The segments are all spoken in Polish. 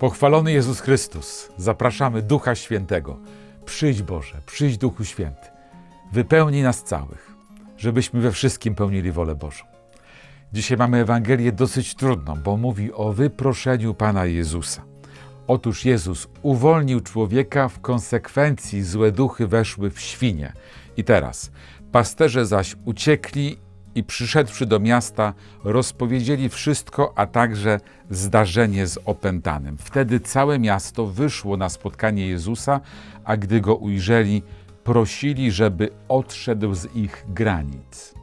Pochwalony Jezus Chrystus, zapraszamy Ducha Świętego. Przyjdź Boże, przyjdź Duchu Święty. Wypełnij nas całych, żebyśmy we wszystkim pełnili wolę Bożą. Dzisiaj mamy Ewangelię dosyć trudną, bo mówi o wyproszeniu Pana Jezusa. Otóż Jezus uwolnił człowieka, w konsekwencji złe duchy weszły w świnie. I teraz pasterze zaś uciekli i przyszedłszy do miasta, rozpowiedzieli wszystko, a także zdarzenie z opętanym. Wtedy całe miasto wyszło na spotkanie Jezusa, a gdy go ujrzeli, prosili, żeby odszedł z ich granic.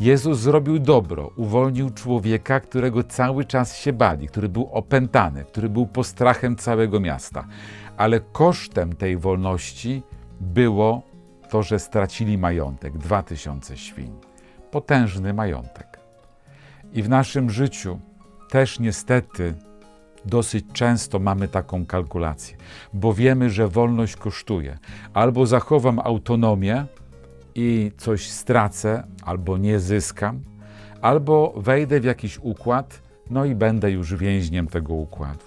Jezus zrobił dobro, uwolnił człowieka, którego cały czas się bali, który był opętany, który był postrachem całego miasta. Ale kosztem tej wolności było to, że stracili majątek dwa tysiące świń. Potężny majątek. I w naszym życiu też niestety dosyć często mamy taką kalkulację, bo wiemy, że wolność kosztuje. Albo zachowam autonomię, i coś stracę albo nie zyskam, albo wejdę w jakiś układ, no i będę już więźniem tego układu.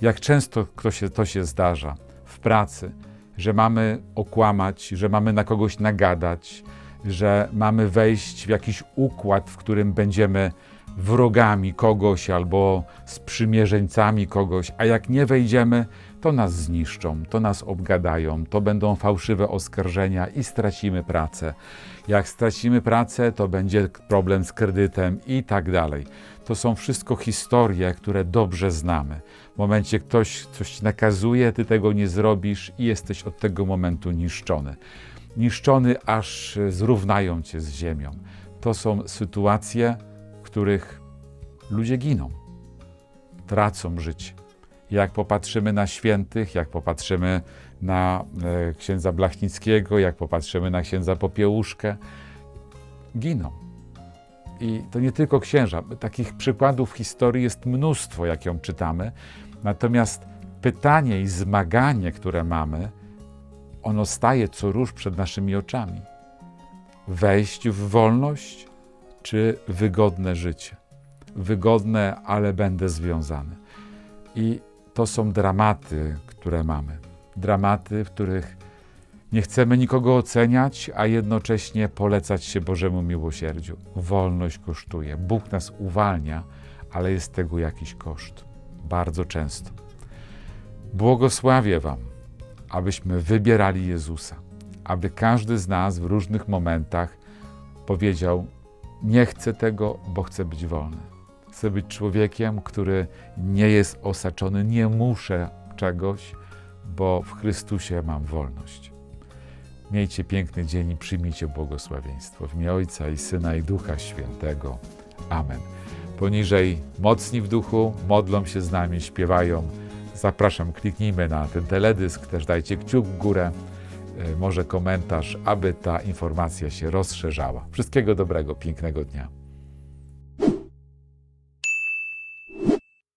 Jak często to się, to się zdarza w pracy, że mamy okłamać, że mamy na kogoś nagadać, że mamy wejść w jakiś układ, w którym będziemy wrogami kogoś albo sprzymierzeńcami kogoś, a jak nie wejdziemy, to nas zniszczą, to nas obgadają, to będą fałszywe oskarżenia i stracimy pracę. Jak stracimy pracę, to będzie problem z kredytem i tak dalej. To są wszystko historie, które dobrze znamy. W momencie ktoś coś nakazuje, ty tego nie zrobisz i jesteś od tego momentu niszczony. Niszczony, aż zrównają cię z ziemią. To są sytuacje, w których ludzie giną, tracą życie jak popatrzymy na świętych, jak popatrzymy na e, księdza Blachnickiego, jak popatrzymy na księdza Popiełuszkę, giną. I to nie tylko księża. Takich przykładów historii jest mnóstwo, jak ją czytamy. Natomiast pytanie i zmaganie, które mamy, ono staje co róż przed naszymi oczami. Wejść w wolność, czy wygodne życie? Wygodne, ale będę związany. I to są dramaty, które mamy. Dramaty, w których nie chcemy nikogo oceniać, a jednocześnie polecać się Bożemu miłosierdziu. Wolność kosztuje. Bóg nas uwalnia, ale jest tego jakiś koszt. Bardzo często. Błogosławię Wam, abyśmy wybierali Jezusa, aby każdy z nas w różnych momentach powiedział: Nie chcę tego, bo chcę być wolny. Chcę być człowiekiem, który nie jest osaczony, nie muszę czegoś, bo w Chrystusie mam wolność. Miejcie piękny dzień i przyjmijcie błogosławieństwo w imię Ojca i Syna i Ducha Świętego. Amen. Poniżej mocni w duchu, modlą się z nami, śpiewają. Zapraszam, kliknijmy na ten teledysk, też dajcie kciuk w górę, może komentarz, aby ta informacja się rozszerzała. Wszystkiego dobrego, pięknego dnia.